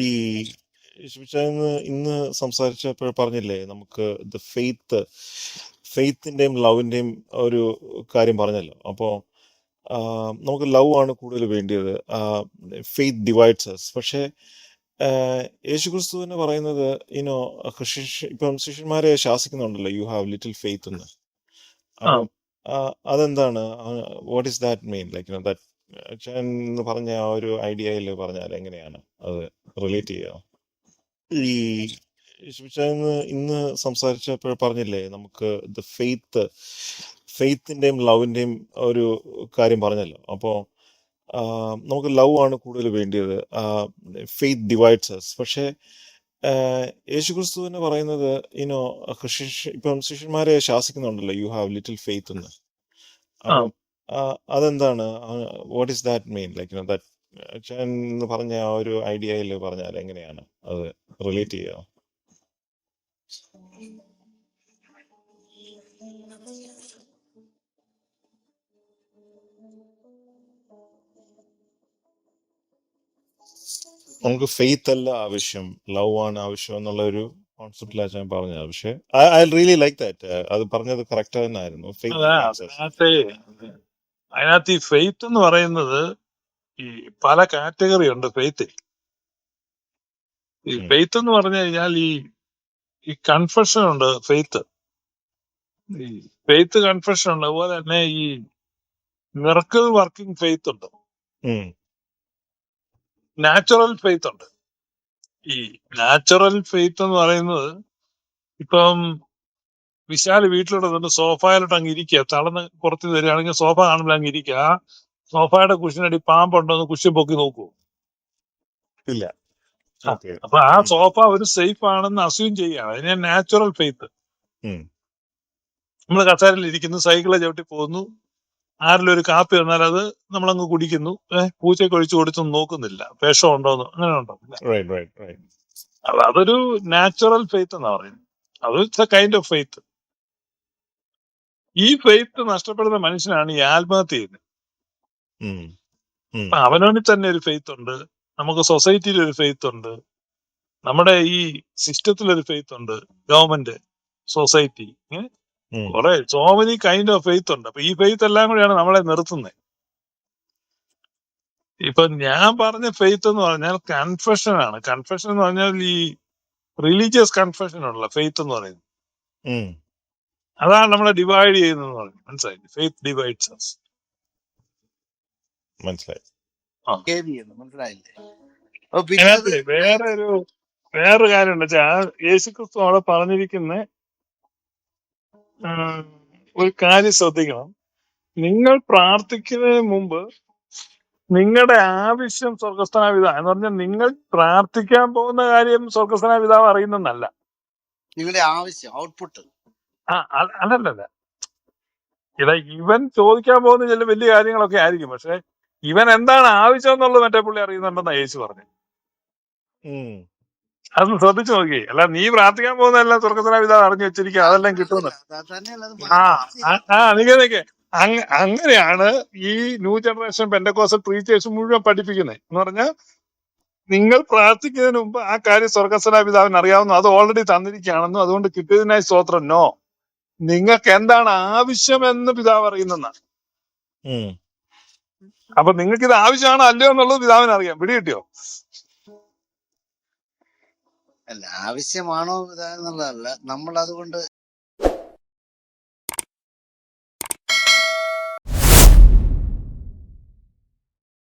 ഈ ഇന്ന് സംസാരിച്ചപ്പോൾ പറഞ്ഞില്ലേ നമുക്ക് ദ ഫെയ്ത്ത് ഫെയ്ത്തിന്റെയും ലവിന്റെയും ഒരു കാര്യം പറഞ്ഞല്ലോ. അപ്പോൾ നമുക്ക് ലവ് ആണ് കൂടുതൽ വേണ്ടിയത്. ഫെയ്ത്ത് ഡിവൈഡ്സ് അസ് പക്ഷേ യേശുക്രിസ്തു തന്നെ പറയുന്നത് ഇനോ ഇപ്പം ശിഷ്യന്മാരെ ശാസിക്കുന്നുണ്ടല്ലോ യു ഹാവ് ലിറ്റിൽ ഫെയ്ത്ത് എന്ന്. അതെന്താണ്? What is that mean like that എന്ന് പറഞ്ഞ ആ ഒരു ഐഡിയയിൽ പറഞ്ഞാൽ എങ്ങനെയാണ് അത്? റിലേറ്റ് ചെയ്യാം ഈ യേശുമിശിഹായിന്ന് ഇന്ന് സംസാരിച്ചപ്പോൾ പറഞ്ഞില്ലേ നമുക്ക് ദ ഫെയ്ത്ത് ഫെയ്ത്തിന്റെയും ലവിന്റെയും ഒരു കാര്യം പറഞ്ഞല്ലോ. അപ്പോൾ നമുക്ക് ലവ് ആണ് കൂടുതൽ വേണ്ടിയത്. ഫെയ്ത്ത് ഡിവൈഡ്സ് പക്ഷേ യേശു തന്നെ പറയുന്നത് ഇനോ ശിഷ്യ ഇപ്പം ശിഷ്യന്മാരെ ശാസിക്കുന്നുണ്ടല്ലോ യു ഹാവ് ലിറ്റിൽ ഫെയ്ത്ത് എന്ന്. അതെന്താണ്? What is that mean like you know that അച്ഛൻ എന്ന് പറഞ്ഞ ആ ഒരു ഐഡിയയിൽ പറഞ്ഞാൽ എങ്ങനെയാണ്? അത് റിലേറ്റ് ചെയ്യോ നമുക്ക് ഫെയ്ത്ത് അല്ല ആവശ്യം ലവ് ആണ് ആവശ്യം എന്നുള്ള ഒരു കോൺസെപ്റ്റിലാണ് ഞാൻ പറഞ്ഞത്. പക്ഷേ ഐ റിയലി ലൈക്ക് ദാറ്റ് അത് പറഞ്ഞത് കറക്റ്റ് തന്നെ ആയിരുന്നു ഫെയ്ത്ത് അതിനകത്ത് ഈ ഫെയ്ത്ത് എന്ന് പറയുന്നത് ഈ പല കാറ്റഗറി ഉണ്ട് ഫെയ്ത്തിൽ ഈ ഫെയ്ത്ത് എന്ന് പറഞ്ഞു കഴിഞ്ഞാൽ ഈ ഈ കൺഫെഷൻ ഉണ്ട് ഫെയ്ത്ത് ഈ ഫെയ്ത്ത് കൺഫെഷൻ ഉണ്ട്. അതുപോലെ തന്നെ ഈ മിറക്കിൾ വർക്കിംഗ് ഫെയ്ത്ത് ഉണ്ട്. നാച്ചുറൽ ഫെയ്ത്ത് ഉണ്ട്. ഈ നാച്ചുറൽ ഫെയ്ത്ത് എന്ന് പറയുന്നത് ഇപ്പം വിശാൽ വീട്ടിലിടുന്നുണ്ട് സോഫയിലോട്ട് അങ്ങ് ഇരിക്കുക. തളർന്ന് പുറത്ത് വരികയാണെങ്കിൽ സോഫ കാണുമ്പോൾ അങ്ങ് ഇരിക്കുക. ആ സോഫയുടെ കുഷിനടി പാമ്പുണ്ടോന്ന് കുഷ്യൻ കുഷി പൊക്കി നോക്കൂ. ഇല്ല. അപ്പൊ ആ സോഫ ഒരു സേഫ് ആണെന്ന് അസ്യൂം ചെയ്യാണ് അതിനെ നാച്ചുറൽ ഫെയ്ത്ത് നമ്മൾ കസേരയിൽ ഇരിക്കുന്നു സൈക്കിളെ ചവിട്ടി പോകുന്നു. ആരെങ്കിലും ഒരു കാപ്പി വന്നാൽ അത് നമ്മളങ്ങ് കുടിക്കുന്നു. ഏഹ് പൂച്ചയ്ക്ക് ഒഴിച്ചു കൊടുത്തൊന്നും നോക്കുന്നില്ല. വിഷം ഉണ്ടോന്ന് അങ്ങനെ ഉണ്ടോ? അതൊരു നാച്ചുറൽ ഫെയ്ത്ത് എന്നാ പറയുന്നത്. അത് it's a kind of faith ഈ ഫെയ്ത്ത് നഷ്ടപ്പെടുന്ന മനുഷ്യനാണ് ഈ ആത്മഹത്യ ചെയ്യുന്നത്. അവനവനിൽ തന്നെ ഒരു ഫെയ്ത്ത് ഉണ്ട്. നമുക്ക് സൊസൈറ്റിയിൽ ഒരു ഫെയ്ത്ത് ഉണ്ട്. നമ്മുടെ ഈ സിസ്റ്റത്തിൽ ഒരു ഫെയ്ത്ത് ഉണ്ട്. ഗവൺമെന്റ് സൊസൈറ്റി കുറെ so many kind of faith ഉണ്ട്. അപ്പൊ ഈ ഫെയ്ത്ത് എല്ലാം കൂടിയാണ് നമ്മളെ നിർത്തുന്നത് ഇപ്പൊ ഞാൻ പറഞ്ഞ ഫെയ്ത്ത് എന്ന് പറഞ്ഞാൽ കൺഫെഷൻ ആണ്. കൺഫെഷൻ എന്ന് പറഞ്ഞാൽ ഈ റിലീജിയസ് കൺഫെഷൻ ഉള്ള ഫെയ്ത്ത് എന്ന് പറയുന്നത്. അതാണ് നമ്മളെ ഡിവൈഡ് ചെയ്യുന്നത് മനസ്സിലായി ഫെയ്ത്ത് ഡിവൈഡ്സ് മനസ്സിലായി. ആ. ബിഹേവ് ചെയ്യുന്നു മനസ്സിലായില്ലേ? അപ്പൊ പിന്നെ അത് അതിനകത്ത് വേറെ ഒരു വേറൊരു കാര്യം ഉണ്ട് വെച്ചാൽ യേശുക്രിസ്തു അവിടെ പറഞ്ഞിരിക്കുന്ന ഒരു കാര്യം ശ്രദ്ധിക്കണം. നിങ്ങൾ പ്രാർത്ഥിക്കുന്നതിന് മുമ്പ് നിങ്ങളുടെ ആവശ്യം സ്വർഗസ്ഥന പിതാവ് എന്ന് പറഞ്ഞാൽ നിങ്ങൾ പ്രാർത്ഥിക്കാൻ പോകുന്ന കാര്യം സ്വർഗസ്ഥന പിതാവ് അറിയുന്നല്ല നിങ്ങളുടെ ആവശ്യം ഔട്ട്പുട്ട് ആ അ- അല്ലല്ലല്ല. ഇതാ ഇവൻ ചോദിക്കാൻ പോകുന്ന ചില വലിയ കാര്യങ്ങളൊക്കെ ആയിരിക്കും. പക്ഷെ ഇവൻ എന്താണ് ആവശ്യം എന്നുള്ളത് മറ്റേ പുള്ളി അറിയുന്നുണ്ടെന്നാ യേശു പറഞ്ഞു. അതൊന്ന് ശ്രദ്ധിച്ചു നോക്കി. അല്ല നീ പ്രാർത്ഥിക്കാൻ പോകുന്നതെല്ലാം എല്ലാം പിതാവ് അറിഞ്ഞു വെച്ചിരിക്കുക അതെല്ലാം കിട്ടുമെന്ന്. അത് ആ ആ ആ, നിക്ക് നിക്ക്. അങ്ങ- അങ്ങനെയാണ് ഈ ന്യൂ ജനറേഷൻ പെൻഡക്കോസൽ പ്രീച്ചേഴ്സ് മുഴുവൻ പഠിപ്പിക്കുന്നത്. എന്ന് പറഞ്ഞാൽ നിങ്ങൾ പ്രാർത്ഥിക്കുന്നതിന് മുമ്പ് ആ കാര്യം സ്വർഗസ്വല പിതാവിന് അറിയാവുന്നു അത് ഓൾറെഡി തന്നിരിക്കുകയാണെന്നും അതുകൊണ്ട് കിട്ടിയതിനായി സ്തോത്രം. നോ. നിങ്ങൾക്ക് എന്താണ് ആവശ്യമെന്ന് പിതാവ് അറിയുന്നെന്നാണ് അപ്പൊ നിങ്ങൾക്ക് ഇത് ആവശ്യമാണോ അല്ലയോ എന്നുള്ളത് പിതാവിന് അറിയാം. പിടി കിട്ടിയോ? അല്ല ആവശ്യമാണോ ഇതാ എന്നുള്ളതല്ല. നമ്മൾ അതുകൊണ്ട്